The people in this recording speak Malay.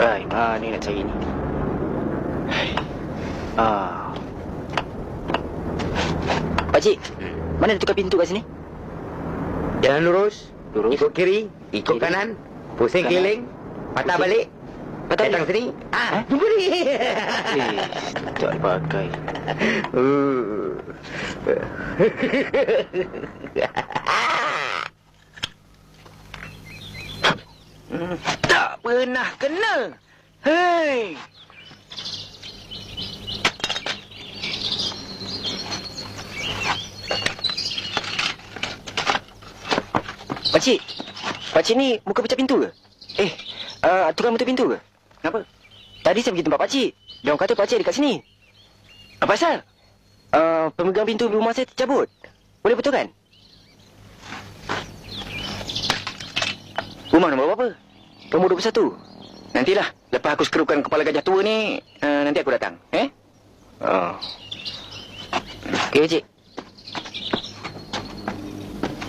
Hai, mana nak cari ni? Hai. Ah. Pakcik, Hmm. mana tukar pintu kat sini? Jalan lurus, Lurus. ikut kiri, ikut Kiri. kanan, pusing Kanan. keliling, patah Pusing. balik, Patah datang sini. Ah, Eh? jumpa ni. Eh, tak pakai. Uh. Hmm, pernah kena. Hei. Pakcik, pakcik ni muka pecah pintu ke? Eh, uh, tukang betul pintu ke? Kenapa? Tadi saya pergi tempat pakcik. Dia orang kata pakcik dekat sini. Apa pasal? Uh, pemegang pintu rumah saya tercabut. Boleh betul kan? Rumah nombor berapa? Nombor 21. Nantilah. Lepas aku sekerupkan kepala gajah tua ni, uh, nanti aku datang. Eh? Oh. Okey, Pakcik.